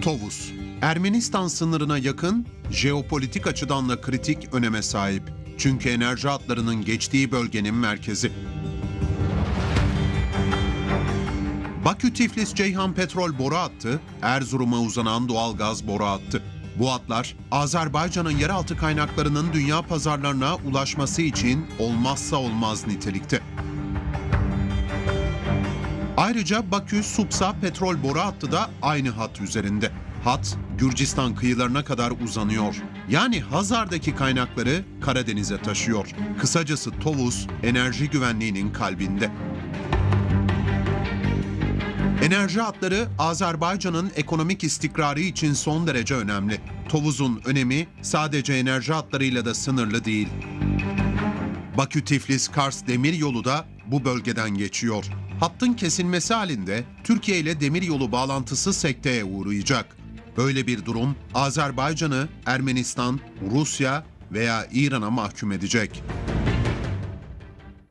Tovuz, Ermenistan sınırına yakın, jeopolitik açıdan da kritik öneme sahip. Çünkü enerji hatlarının geçtiği bölgenin merkezi. Bakü-Tiflis-Ceyhan petrol boru hattı, Erzurum'a uzanan doğalgaz boru hattı. Bu hatlar, Azerbaycan'ın yeraltı kaynaklarının dünya pazarlarına ulaşması için olmazsa olmaz nitelikte. Ayrıca Bakü-Supsa petrol boru hattı da aynı hat üzerinde. Hat, Gürcistan kıyılarına kadar uzanıyor. Yani Hazar'daki kaynakları Karadeniz'e taşıyor. Kısacası Tovuz, enerji güvenliğinin kalbinde. Enerji hatları Azerbaycan'ın ekonomik istikrarı için son derece önemli. Tovuz'un önemi sadece enerji hatlarıyla da sınırlı değil. Bakü-Tiflis-Kars demir yolu da bu bölgeden geçiyor. Hattın kesilmesi halinde Türkiye ile demir yolu bağlantısı sekteye uğrayacak. Böyle bir durum Azerbaycan'ı Ermenistan, Rusya veya İran'a mahkum edecek.